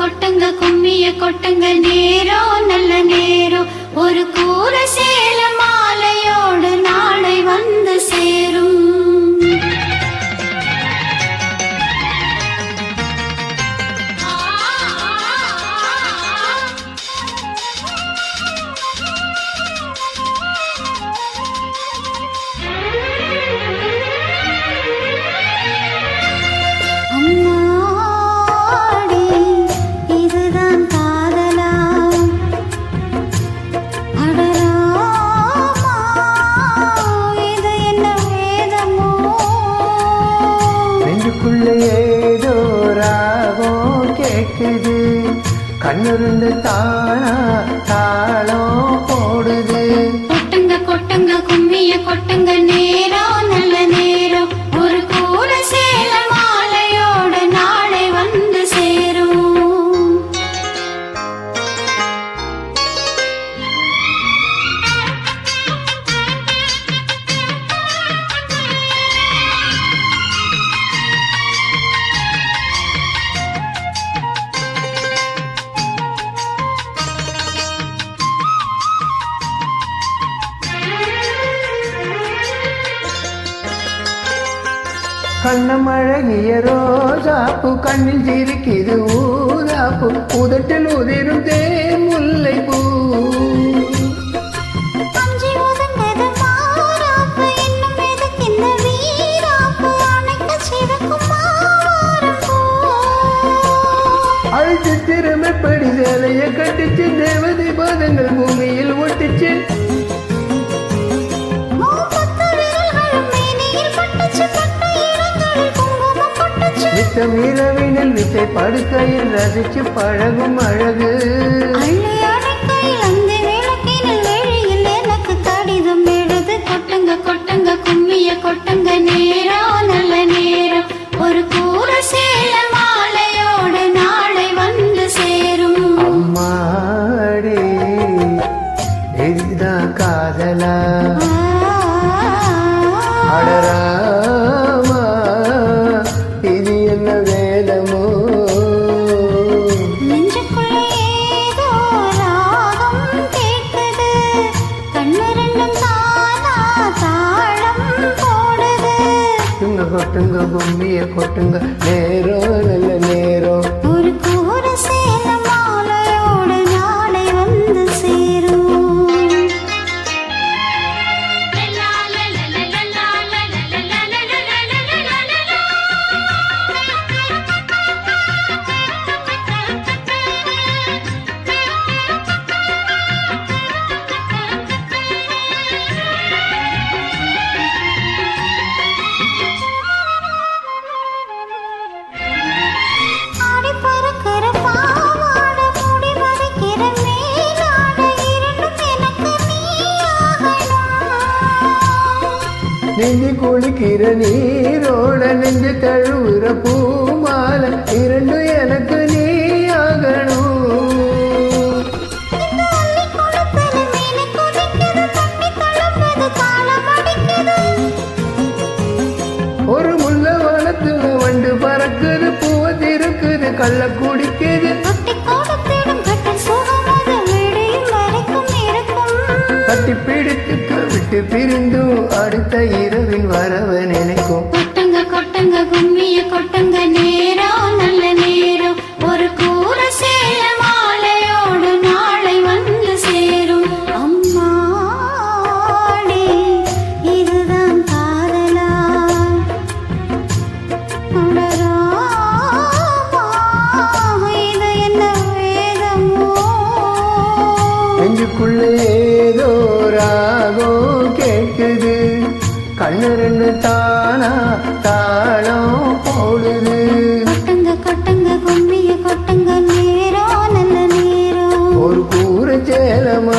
கொட்டங்க கும்மிய கொட்டங்க நேரோ நல்ல நேரோ. ஒரு கூற சேல மாலையோடு நாளை வந்து நெஞ்சுக்குள்ள ஏதோ ராகம் கேக்குது. கண்ணிருந்து தானா தாளம் போடுது. கொட்டுங்க கொட்டுங்க கும்மிய கொட்டுங்க நேரம் கண்ணம் அழகிய ரோஜாப்பு கண்ணில் சிரிக்குது ஊதாப்பு உதட்டில் உதிரும் தேன் முல்லை பூ அழுத்து திரும்பப்படி சேலைய கட்டிச்சு தேவதை பாதங்கள் பூமியில் ஒட்டிச்சு. நித்தம் இரவினில் வித்தை படுக்கையில் ரசிச்சு பழகும் அழகு. கொட்டுங்க, கும்மிய கொட்டுங்க, நேரம் நல்ல நேரம். ஒரு கூற சேல மாலையோட நாளை வந்து சேரும். அம்மாடி இதுதான் காதலா? அடராமா கொட்டுங்க கொட்டுங்க கும்மிய கொட்டுங்க நேரம் நல்ல நெஞ்சு குளிக்கிற நீரோட நெஞ்சு தழுவுற பூமால இரண்டும் எனக்கு நீ ஆகணும். ஒரு முள்ள வனத்துல வண்டு பறக்குது பூவத்திருக்குது கள்ள குடிக்குது. கட்டி பிடித்துக்க விட்டு பிரிந்தும் அடுத்த இரவின் வரவ நினைக்கும். கொட்டுங்க கொட்டுங்க கும்மிய கொட்டுங்க நேரம் நல்ல நேரம். ஒரு கூற சேல மாலையோடு நாளை வந்து சேரும். அம்மாடி இதுதான் காதலா? இது என்ன வேதமோ நெஞ்சுக்குள்ள ஏதோ கேட்குது ஒன்று ரெண்டு தானா தாளம் போடுது. கொட்டங்க கொட்டங்க கும்மிய கொட்டங்க நேரோ நல்ல நேரோ. ஒரு கூரை சேலமா